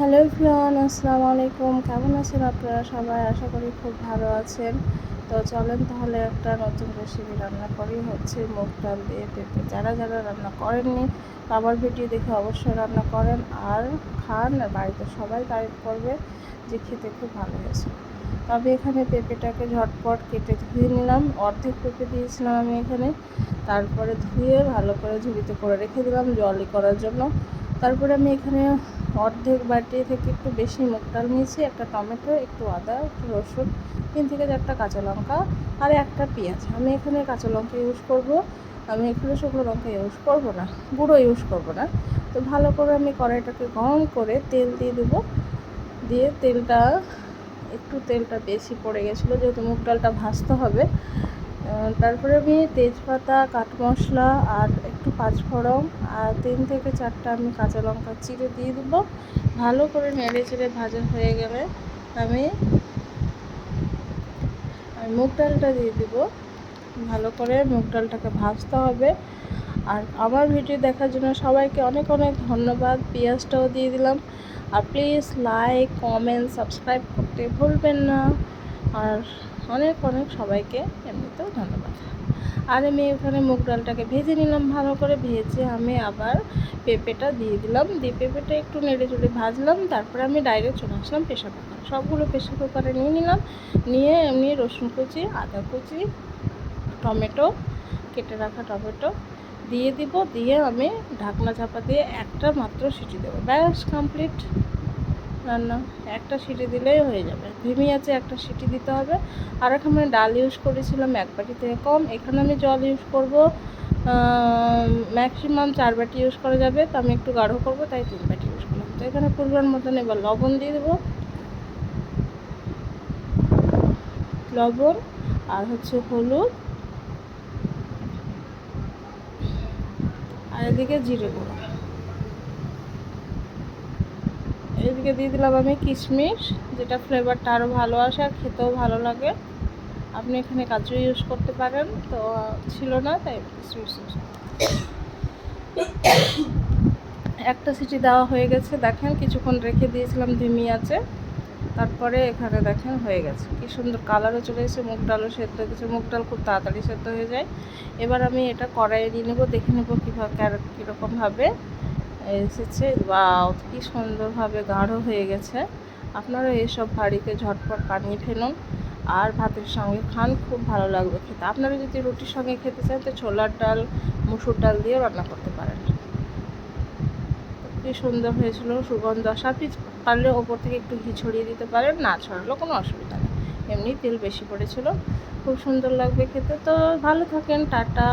Hello ফিয়ন আসসালামু আলাইকুম। কেমন আছেন আপনারা সবাই? আশা করি খুব ভালো আছেন। তো চলেন তাহলে একটা নতুন রেসিপি রান্না করি। হচ্ছে মুগ ডাল দিয়ে পেঁপে। যারা যারা রান্না করেননি আমার ভিডিও দেখে অবশ্যই রান্না করেন আর খান। আর বাড়িতে সবাই তারিফ করবে যে খেতে খুব ভালো হয়েছে। তবে এখানে পেঁপেটাকে ঝটপট কেটে ধুয়ে নিলাম। অর্ধেক পেঁপে দিয়েছিলাম আমি এখানে। তারপরে ধুয়ে ভালো করে ঝুড়িতে করে রেখে দিলাম জলই করার জন্য। তারপরে আমি এখানে অর্ধেক বাটি থেকে একটু বেশি মুগ ডাল নিয়েছি, একটা টমেটো, একটু আদা, একটু রসুন, তিন থেকে চারটা কাঁচা লঙ্কা আর একটা পেঁয়াজ। আমি এখানে কাঁচা লঙ্কা ইউজ করব, আমি এখানে শুকনো লঙ্কা ইউজ করব না, গুঁড়ো ইউজ করব না। তো ভালো করে আমি কড়াইটাকে গরম করে তেল দিয়ে দেবো, দিয়ে তেলটা, একটু তেলটা বেশি পড়ে গেছিল, যেহেতু মুগ ডালটা ভাজতে হবে। তারপরে আমি তেজপাতা, কাঠ মশলা আর পাঁচফোড়ন আর তিন থেকে চারটা আমি কাঁচা লঙ্কা চিড়ে দিয়ে দিব। ভালো করে নেড়ে চেড়ে ভাজা হয়ে গেলে আমি মুগ ডালটা দিয়ে দিব। ভালো করে মুগ ডালটাকে ভাজতে হবে। আর আমার ভিডিও দেখার জন্য সবাইকে অনেক অনেক ধন্যবাদ। পেঁয়াজটাও দিয়ে দিলাম। আর প্লিজ লাইক, কমেন্ট, সাবস্ক্রাইব করতে ভুলবেন না। আর অনেক অনেক সবাইকে এমনিতেও ধন্যবাদ। আর আমি এখানে মুগ ডালটাকে ভেজে নিলাম ভালো করে। ভেজে আমি আবার পেঁপেটা দিয়ে দিলাম। দিয়ে পেঁপেটা একটু নেড়ে চড়ে ভাজলাম। তারপরে আমি ডাইরেক্ট চলে আসলাম প্রেশার কুকার। সবগুলো প্রেশার কুকারে নিয়ে নিলাম। নিয়ে এমনি রসুন কুচি, আদা কুচি, টমেটো, কেটে রাখা টমেটো দিয়ে দিব। দিয়ে আমি ঢাকনা চাপা দিয়ে একটা মাত্র সিটি দেবো। ব্যাস কমপ্লিট রান্না। একটা সিটি দিলেই হয়ে যাবে। ভিমি আছে, একটা সিটি দিতে হবে। আর এখানে ডাল ইউজ করেছিলাম, এক বাটি থেকে কম। এখানে আমি জল ইউজ করব। ম্যাক্সিমাম চার বাটি ইউজ করা যাবে। তো আমি একটু গাঢ় করব, তাই তিন বাটি ইউজ করলাম। তো এখানে পরিমাণ মতন এবার লবণ দিয়ে দেবো। লবণ আর হচ্ছে হলুদ। আর এদিকে জিরে গুঁড়ো। এদিকে দিয়ে দিলাম আমি কিশমিশ, যেটা ফ্লেভারটা আরও ভালো আসে আর খেতেও ভালো লাগে। আপনি এখানে কাজু ইউজ করতে পারেন, তো ছিল না, তাই কিশমিশ একটা সিটি দেওয়া হয়ে গেছে, দেখেন কিছুক্ষণ রেখে দিয়েছিলাম ধিমি আছে, তারপরে এখানে দেখেন হয়ে গেছে। কি সুন্দর কালারও চলে এসেছে, মুগ ডালও সেদ্ধ হয়ে গেছে, মুগ ডাল খুব তাড়াতাড়ি সেদ্ধ হয়ে যায়। এবার আমি এটা কড়াইয়ে নিয়ে নেব, দেখে নেব কীভাবে কীরকমভাবে এসেছে। বা কি সুন্দরভাবে গাঢ় হয়ে গেছে। আপনারা এইসব বাড়িতে ঝটপট বানিয়ে ফেলুন আর ভাতের সঙ্গে খান, খুব ভালো লাগবে খেতে। আপনারা যদি রুটির সঙ্গে খেতে চান, তো ছোলার ডাল, মুসুর ডাল দিয়েও রান্না করতে পারেন। কি সুন্দর হয়েছিল, সুগন্ধ আসা। আপনি পারলে ওপর থেকে একটু ঘি ছড়িয়ে দিতে পারেন, না ছড়ালেও কোনো অসুবিধা নেই। এমনি তেল বেশি পড়েছিল। খুব সুন্দর লাগবে খেতে। তো ভালো থাকেন, টাটা।